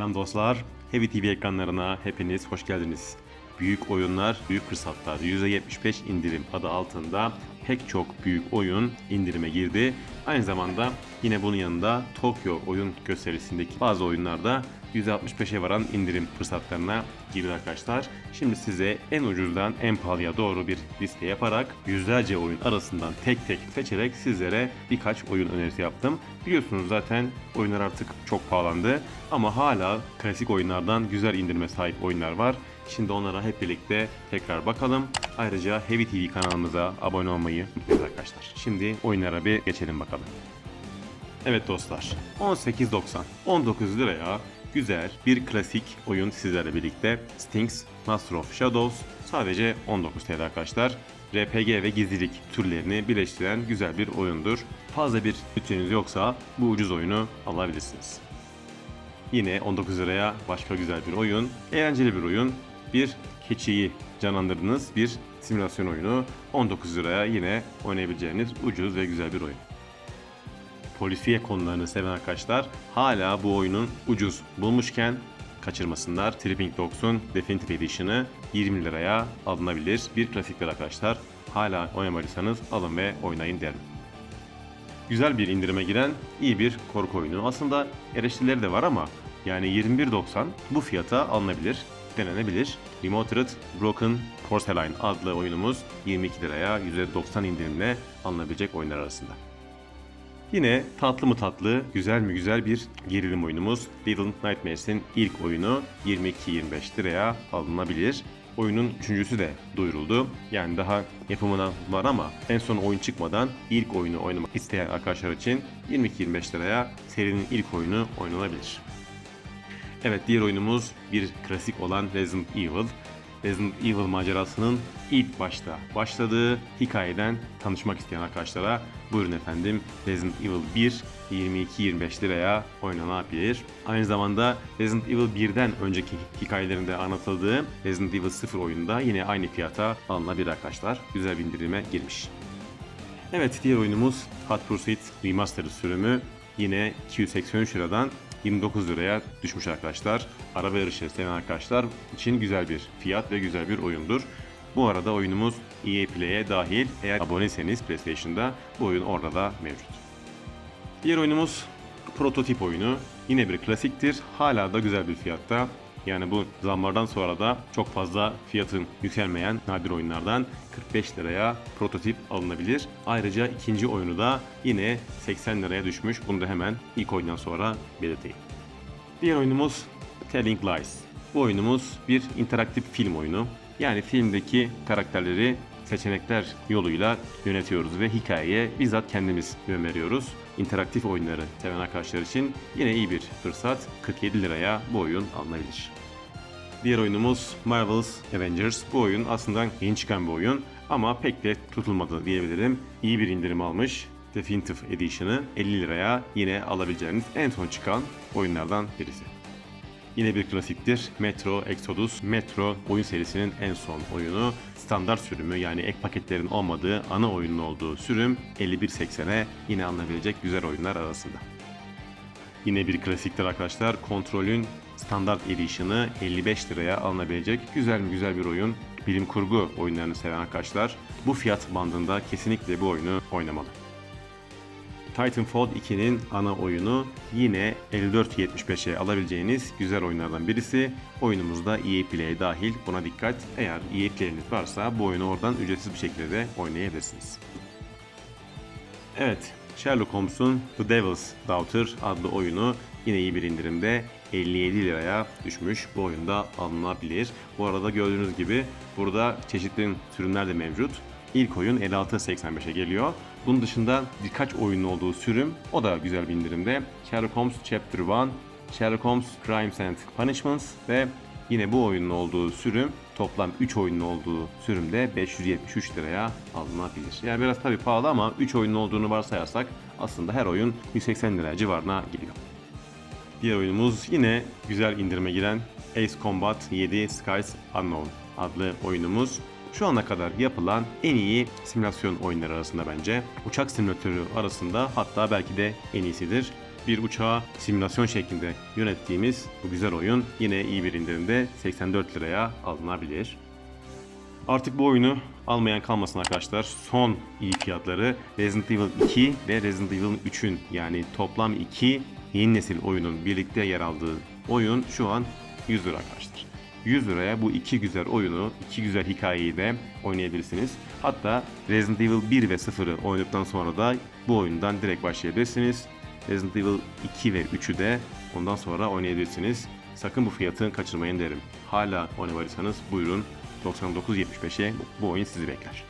Selam dostlar. Heavy TV ekranlarına hepiniz hoş geldiniz. Büyük oyunlar, büyük fırsatlar. %75 indirim adı altında pek çok büyük oyun indirime girdi. Aynı zamanda yine bunun yanında Tokyo oyun gösterisindeki bazı oyunlarda %65'e varan indirim fırsatlarına girdi arkadaşlar. Şimdi size en ucuzdan en pahalıya doğru bir liste yaparak yüzlerce oyun arasından tek tek seçerek sizlere birkaç oyun önerisi yaptım. Biliyorsunuz zaten oyunlar artık çok pahalandı ama hala klasik oyunlardan güzel indirime sahip oyunlar var. Şimdi onlara hep birlikte tekrar bakalım. Ayrıca Heavy TV kanalımıza abone olmayı unutmayın arkadaşlar. Şimdi oyunlara bir geçelim bakalım. Evet dostlar 18.90 19 liraya güzel bir klasik oyun sizlerle birlikte Stings Master of Shadows sadece 19 TL arkadaşlar. RPG ve gizlilik türlerini birleştiren güzel bir oyundur. Fazla bir bütçeniz yoksa bu ucuz oyunu alabilirsiniz. Yine 19 liraya başka güzel bir oyun. Eğlenceli bir oyun. Bir keçiyi canlandırdığınız bir simülasyon oyunu. 19 liraya yine oynayabileceğiniz ucuz ve güzel bir oyun polisiye konularını seven arkadaşlar hala bu oyunun ucuz bulmuşken kaçırmasınlar. Tripping Dogs'un Definitive Edition'ı 20 liraya alınabilir. Bir klasiktir arkadaşlar. Hala oynamadıysanız alın ve oynayın derim. Güzel bir indirime giren iyi bir korku oyunu. Aslında eleştirileri de var ama yani 21.90 bu fiyata alınabilir, denenebilir. Remoted Broken Porcelain adlı oyunumuz 22 liraya %90 indirimle alınabilecek oyunlar arasında. Yine tatlı mı tatlı, güzel mi güzel bir gerilim oyunumuz. Little Nightmares'in ilk oyunu 22-25 liraya alınabilir. Oyunun üçüncüsü de duyuruldu. Yani daha yapımına var ama en son oyun çıkmadan ilk oyunu oynamak isteyen arkadaşlar için 22-25 liraya serinin ilk oyunu oynanabilir. Evet diğer oyunumuz bir klasik olan Resident Evil. Resident Evil macerasının ilk başta başladığı hikayeden tanışmak isteyen arkadaşlara buyurun efendim Resident Evil 1 22-25 liraya oynanabilir. Aynı zamanda Resident Evil 1'den önceki hikayelerinde anlatıldığı Resident Evil 0 oyunda yine aynı fiyata alınabilir arkadaşlar. Güzel bir indirime girmiş. Evet diğer oyunumuz Hot Pursuit Remastered sürümü yine 283 liradan 29 liraya düşmüş arkadaşlar. Araba yarışı seven arkadaşlar için güzel bir fiyat ve güzel bir oyundur. Bu arada oyunumuz EA Play'e dahil. Eğer aboneyseniz PlayStation'da bu oyun orada da mevcut. Diğer oyunumuz prototip oyunu. Yine bir klasiktir. Hala da güzel bir fiyatta. Yani bu zamlardan sonra da çok fazla fiyatın yükselmeyen nadir oyunlardan 45 liraya prototip alınabilir. Ayrıca ikinci oyunu da yine 80 liraya düşmüş. Bunu da hemen ilk oyundan sonra belirteyim. Diğer oyunumuz Telling Lies. Bu oyunumuz bir interaktif film oyunu. Yani filmdeki karakterleri seçenekler yoluyla yönetiyoruz ve hikayeye bizzat kendimiz yön veriyoruz. İnteraktif oyunları seven arkadaşlar için yine iyi bir fırsat. 47 liraya bu oyun alınabilir. Diğer oyunumuz Marvel's Avengers. Bu oyun aslında yeni çıkan bir oyun ama pek de tutulmadı diyebilirim. İyi bir indirim almış. Definitive Edition'ı 50 liraya yine alabileceğiniz en son çıkan oyunlardan birisi. Yine bir klasiktir. Metro Exodus. Metro oyun serisinin en son oyunu. Standart sürümü yani ek paketlerin olmadığı ana oyunun olduğu sürüm 51.80'e yine alınabilecek güzel oyunlar arasında. Yine bir klasiktir arkadaşlar. Kontrolün Standart Edition'ı 55 liraya alınabilecek güzel güzel bir oyun. Bilim kurgu oyunlarını seven arkadaşlar bu fiyat bandında kesinlikle bu oyunu oynamalı. Titanfall 2'nin ana oyunu yine 54.75'e alabileceğiniz güzel oyunlardan birisi. Oyunumuzda EA Play dahil buna dikkat. Eğer EA Play'iniz varsa bu oyunu oradan ücretsiz bir şekilde de oynayabilirsiniz. Evet, Sherlock Holmes'un The Devil's Daughter adlı oyunu yine iyi bir indirimde 57 liraya düşmüş. Bu oyunda alınabilir. Bu arada gördüğünüz gibi burada çeşitli sürümler de mevcut. İlk oyun 56.85'e geliyor. Bunun dışında birkaç oyunun olduğu sürüm o da güzel bir indirimde. Sherlock Holmes Chapter 1, Sherlock Holmes Crimes and Punishments ve yine bu oyunun olduğu sürüm toplam 3 oyunun olduğu sürümde 573 liraya alınabilir. Yani biraz tabii pahalı ama 3 oyunun olduğunu varsayarsak aslında her oyun 180 lira civarına geliyor. Diğer oyunumuz yine güzel indirime giren Ace Combat 7 Skies Unknown adlı oyunumuz. Şu ana kadar yapılan en iyi simülasyon oyunları arasında bence. Uçak simülatörü arasında hatta belki de en iyisidir. bir uçağı simülasyon şeklinde yönettiğimiz bu güzel oyun yine iyi bir indirimde 84 liraya alınabilir. Artık bu oyunu almayan kalmasın arkadaşlar. Son iyi fiyatları Resident Evil 2 ve Resident Evil 3'ün yani toplam 2 yeni nesil oyunun birlikte yer aldığı oyun şu an 100 lira arkadaşlar. 100 liraya bu iki güzel oyunu, iki güzel hikayeyi de oynayabilirsiniz. Hatta Resident Evil 1 ve 0'ı oynadıktan sonra da bu oyundan direkt başlayabilirsiniz. Resident Evil 2 ve 3'ü de ondan sonra oynayabilirsiniz. Sakın bu fiyatı kaçırmayın derim. Hala oynayabilirseniz buyurun 99.75'e bu oyun sizi bekler.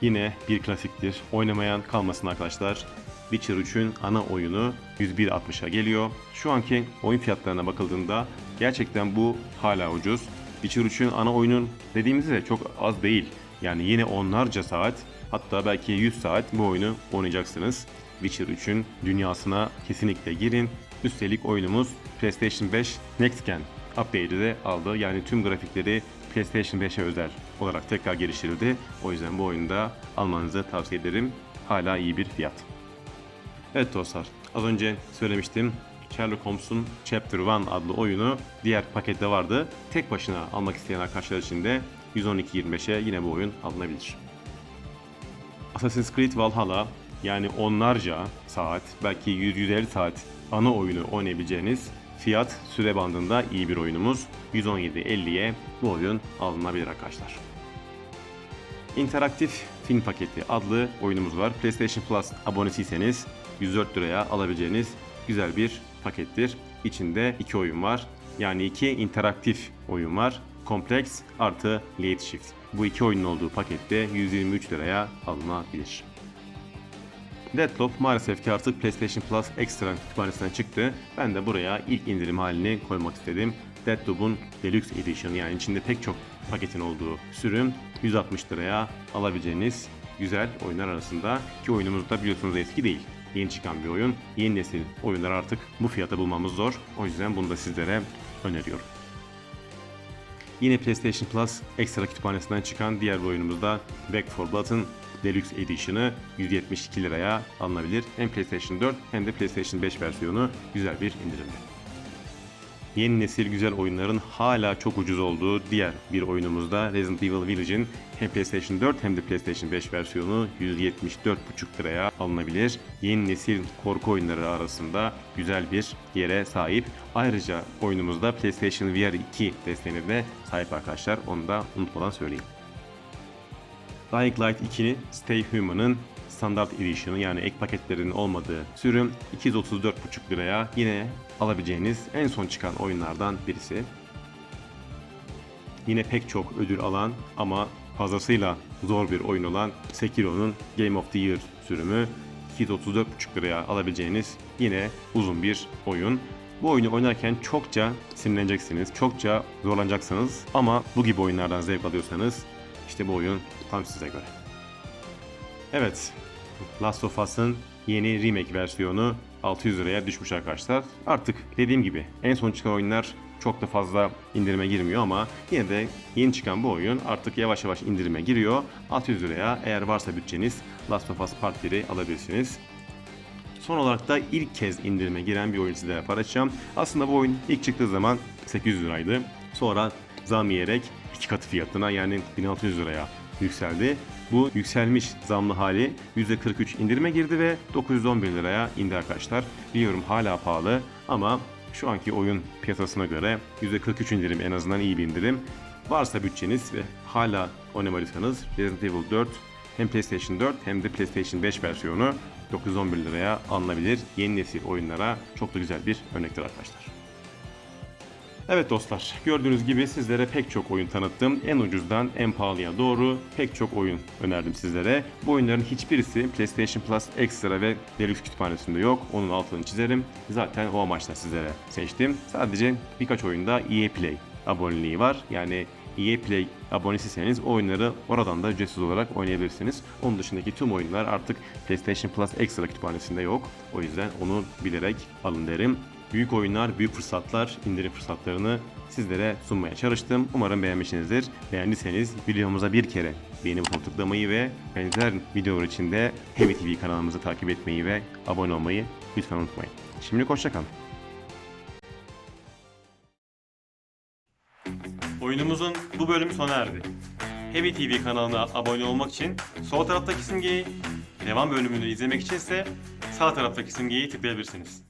Yine bir klasiktir. Oynamayan kalmasın arkadaşlar. Witcher 3'ün ana oyunu 101.60'a geliyor. Şu anki oyun fiyatlarına bakıldığında gerçekten bu hala ucuz. Witcher 3'ün ana oyunun dediğimizde çok az değil. Yani yine onlarca saat hatta belki 100 saat bu oyunu oynayacaksınız. Witcher 3'ün dünyasına kesinlikle girin. Üstelik oyunumuz PlayStation 5 Next Gen update'i de aldı. Yani tüm grafikleri PlayStation 5'e özel olarak tekrar geliştirildi. O yüzden bu oyunda almanızı tavsiye ederim. Hala iyi bir fiyat. Evet dostlar, az önce söylemiştim. Sherlock Holmes'un Chapter 1 adlı oyunu diğer pakette vardı. Tek başına almak isteyen arkadaşlar için de 112.25'e yine bu oyun alınabilir. Assassin's Creed Valhalla yani onlarca saat, belki 100-150 saat ana oyunu oynayabileceğiniz fiyat süre bandında iyi bir oyunumuz. 117.50'ye bu oyun alınabilir arkadaşlar. İnteraktif Film Paketi adlı oyunumuz var. PlayStation Plus abonesiyseniz 104 liraya alabileceğiniz güzel bir pakettir. İçinde iki oyun var. Yani iki interaktif oyun var. Complex artı Late Shift. Bu iki oyunun olduğu pakette 123 liraya alınabilir. Deadloop maalesef ki artık PlayStation Plus Extra kütüphanesinden çıktı. Ben de buraya ilk indirim halini koymak istedim. Deadloop'un Deluxe Edition yani içinde pek çok paketin olduğu sürüm 160 liraya alabileceğiniz güzel oyunlar arasında ki oyunumuz da biliyorsunuz eski değil. Yeni çıkan bir oyun. Yeni nesil oyunlar artık bu fiyata bulmamız zor. O yüzden bunu da sizlere öneriyorum. Yine PlayStation Plus ekstra kütüphanesinden çıkan diğer bir oyunumuz da Back 4 Blood'ın Deluxe Edition'ı 172 liraya alınabilir. Hem PlayStation 4 hem de PlayStation 5 versiyonu güzel bir indirimde. Yeni nesil güzel oyunların hala çok ucuz olduğu diğer bir oyunumuzda Resident Evil Village'in hem PlayStation 4 hem de PlayStation 5 versiyonu 174,5 liraya alınabilir. Yeni nesil korku oyunları arasında güzel bir yere sahip. Ayrıca oyunumuzda PlayStation VR 2 desteğine de sahip arkadaşlar. Onu da unutmadan söyleyeyim. Dying Light 2'nin Stay Human'ın standart edition'ı yani ek paketlerinin olmadığı sürüm 234,5 liraya yine alabileceğiniz en son çıkan oyunlardan birisi. Yine pek çok ödül alan ama fazlasıyla zor bir oyun olan Sekiro'nun Game of the Year sürümü 234,5 liraya alabileceğiniz yine uzun bir oyun. Bu oyunu oynarken çokça sinirleneceksiniz, çokça zorlanacaksınız ama bu gibi oyunlardan zevk alıyorsanız işte bu oyun tam size göre. Evet, Last of Us'ın yeni remake versiyonu 600 liraya düşmüş arkadaşlar. Artık dediğim gibi en son çıkan oyunlar çok da fazla indirime girmiyor ama yine de yeni çıkan bu oyun artık yavaş yavaş indirime giriyor. 600 liraya eğer varsa bütçeniz Last of Us Part 1'i alabilirsiniz. Son olarak da ilk kez indirime giren bir oyun sizlere paylaşacağım. Aslında bu oyun ilk çıktığı zaman 800 liraydı. Sonra zam yiyerek iki katı fiyatına yani 1600 liraya yükseldi. Bu yükselmiş zamlı hali %43 indirime girdi ve 911 liraya indi arkadaşlar. Biliyorum hala pahalı ama şu anki oyun piyasasına göre %43 indirim en azından iyi bir indirim. Varsa bütçeniz ve hala oynamalıysanız Resident Evil 4 hem PlayStation 4 hem de PlayStation 5 versiyonu 911 liraya alınabilir. Yeni nesil oyunlara çok da güzel bir örnektir arkadaşlar. Evet dostlar, gördüğünüz gibi sizlere pek çok oyun tanıttım. En ucuzdan en pahalıya doğru pek çok oyun önerdim sizlere. Bu oyunların hiçbirisi PlayStation Plus Extra ve Deluxe kütüphanesinde yok. Onun altını çizerim. Zaten o amaçla sizlere seçtim. Sadece birkaç oyunda EA Play aboneliği var. Yani EA Play abonesiseniz oyunları oradan da ücretsiz olarak oynayabilirsiniz. Onun dışındaki tüm oyunlar artık PlayStation Plus Extra kütüphanesinde yok. O yüzden onu bilerek alın derim. Büyük oyunlar, büyük fırsatlar, indirim fırsatlarını sizlere sunmaya çalıştım. Umarım beğenmişsinizdir. Beğendiyseniz videomuza bir kere beğeni butonuna tıklamayı ve benzer videolar için de Heavy TV kanalımızı takip etmeyi ve abone olmayı lütfen unutmayın. Şimdilik hoşçakalın. Oyunumuzun bu bölümü sona erdi. Heavy TV kanalına abone olmak için sol taraftaki simgeyi, devam bölümünü izlemek için ise sağ taraftaki simgeyi tıklayabilirsiniz.